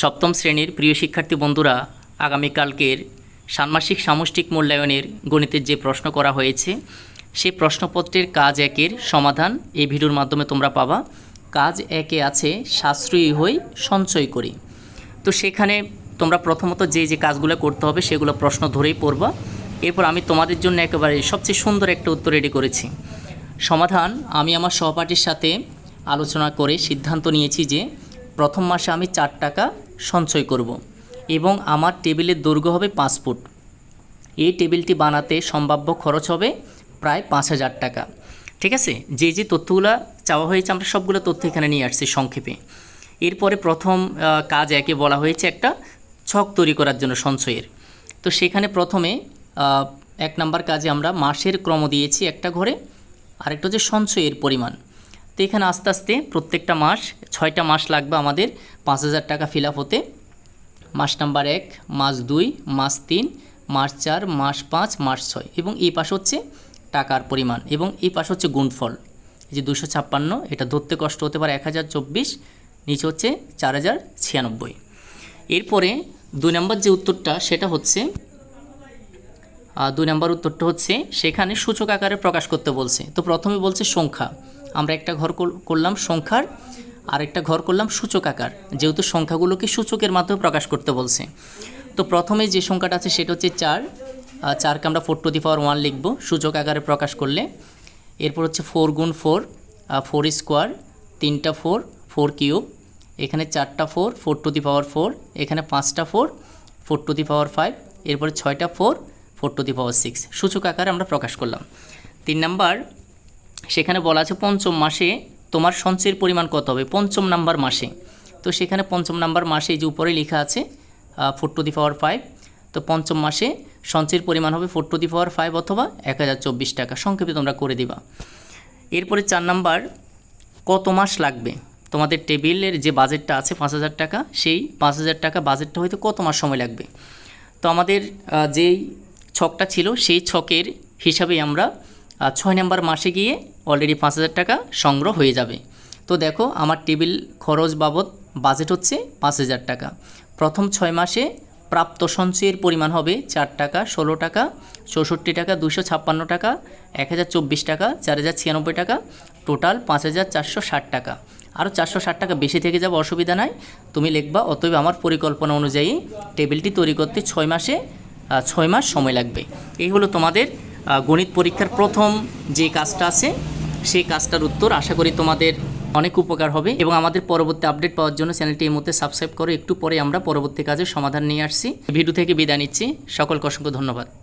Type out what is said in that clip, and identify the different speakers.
Speaker 1: সপ্তম শ্রেণির প্রিয় শিক্ষার্থী বন্ধুরা, আগামীকালকের ষান্মাসিক সামষ্টিক মূল্যায়নের গণিতের যে প্রশ্ন করা হয়েছে সেই প্রশ্নপত্রের কাজ একের সমাধান এই ভিডিওর মাধ্যমে তোমরা পাবা। কাজ একে আছে সাশ্রয়ী হই, সঞ্চয় করি। তো সেখানে তোমরা প্রথমত যে যে কাজগুলো করতে হবে, সেগুলো প্রশ্ন ধরেই পড়বা। এরপর আমি তোমাদের জন্য একেবারে সবচেয়ে সুন্দর একটা উত্তর রেডি করেছি। সমাধান, আমি আমার সহপাঠীর সাথে আলোচনা করে সিদ্ধান্ত নিয়েছি যে প্রথম মাসে আমি চার টাকা সঞ্চয় করব এবং আমার টেবিলের দৈর্ঘ্য হবে পাঁচ ফুট। এই টেবিলটি বানাতে সম্ভাব্য খরচ হবে প্রায় পাঁচ হাজার টাকা। ঠিক আছে? যে যে তথ্যগুলো চাওয়া হয়েছে, আমরা সবগুলো তথ্য এখানে নিয়ে আসছি সংক্ষেপে। এরপরে প্রথম কাজ একে বলা হয়েছে একটা ছক তৈরি করার জন্য সঞ্চয়ের। তো সেখানে প্রথমে এক নাম্বার কাজে আমরা মাসের ক্রম দিয়েছি একটা ঘরে। আরেকটা হচ্ছে সঞ্চয়ের পরিমাণ। তো এখানে আস্তে আস্তে প্রত্যেকটা মাস, ছয়টা মাস লাগবে আমাদের পাঁচ হাজার টাকা ফিল হতে। মাস নাম্বার এক, মাস দুই, মাস তিন, মাস চার, মাস পাঁচ, মাস ছয় এবং এই পাশ হচ্ছে টাকার পরিমাণ এবং এই পাশ হচ্ছে গুণফল। এই যে দুশো ছাপ্পান্ন, এটা ধরতে কষ্ট হতে পারে এক হাজার চব্বিশ, নিচে হচ্ছে চার হাজার ছিয়ানব্বই। এরপরে দুই নম্বর যে উত্তরটা, সেটা হচ্ছে দুই নম্বর উত্তরটা হচ্ছে, সেখানে সূচক আকারে প্রকাশ করতে বলছে। তো প্রথমে বলছে সংখ্যা। আমরা একটা ঘর করলাম সংখ্যার, আর একটা ঘর করলাম সূচক আকার, যেহেতু সংখ্যাগুলোকে সূচকের মাধ্যমে প্রকাশ করতে বলছে। তো প্রথমে যে সংখ্যাটা আছে সেটা হচ্ছে চার চারকে আমরা four to the power one লিখব, সূচক আকারে প্রকাশ করলে। এরপর হচ্ছে ফোর গুণ ফোর ফোর স্কোয়ার তিনটা ফোর ফোর কিউব এখানে চারটা four four to the power four এখানে পাঁচটা four four to the power five এরপরে ছয়টা four four to the power six সূচক আকারে আমরা প্রকাশ করলাম। তিন নাম্বার সেখানে বলা আছে পঞ্চম মাসে তোমার সঞ্চয়ের পরিমাণ কত হবে? পঞ্চম নাম্বার মাসে। তো সেখানে পঞ্চম নাম্বার মাসে যে উপরে লেখা আছে four to the power five তো পঞ্চম মাসে সঞ্চয়ের পরিমাণ হবে four to the power five অথবা এক হাজার চব্বিশ টাকা। সংক্ষেপে তোমরা করে দিবা। এরপরে চার নাম্বার, কত মাস লাগবে? তোমাদের টেবিলের যে বাজেটটা আছে পাঁচ হাজার টাকা, সেই পাঁচ হাজার টাকা বাজেটটা হয়তো কত মাস সময় লাগবে? তো আমাদের যেই ছকটা ছিল, সেই ছকের হিসাবে আমরা ছয় নাম্বার মাসে গিয়ে অলরেডি পাঁচ হাজার টাকা সংগ্রহ হয়ে যাবে। তো দেখো, আমার টেবিল খরচ বাবদ বাজেট হচ্ছে পাঁচ হাজার টাকা। প্রথম ছয় মাসে প্রাপ্ত সঞ্চয়ের পরিমাণ হবে চার টাকা ষোলো টাকা, চৌষট্টি টাকা দুশো ছাপ্পান্ন টাকা, এক হাজার চব্বিশ টাকা, চার হাজার ছিয়ানব্বই টাকা টোটাল পাঁচ হাজার চারশো ষাট টাকা। আরও চারশো ষাট টাকা বেশি থেকে যাবে, অসুবিধা নাই। তুমি লিখবা, অতএব আমার পরিকল্পনা অনুযায়ী টেবিলটি তৈরি করতে ছয় মাসে ছয় মাস সময় লাগবে। এই হলো তোমাদের গণিত পরীক্ষার প্রথম যে কাজটা আছে, সেই কাজটার উত্তর আশা করি তোমাদের অনেক উপকার হবে এবং আমাদের পরবর্তী আপডেট পাওয়ার জন্য চ্যানেলটি এই মুহূর্তে সাবস্ক্রাইব করো। একটু পরে আমরা পরবর্তী কাজের সমাধান নিয়ে আসছি। ভিডিও থেকে বিদায় নিচ্ছি। সকলকে অসংখ্য ধন্যবাদ।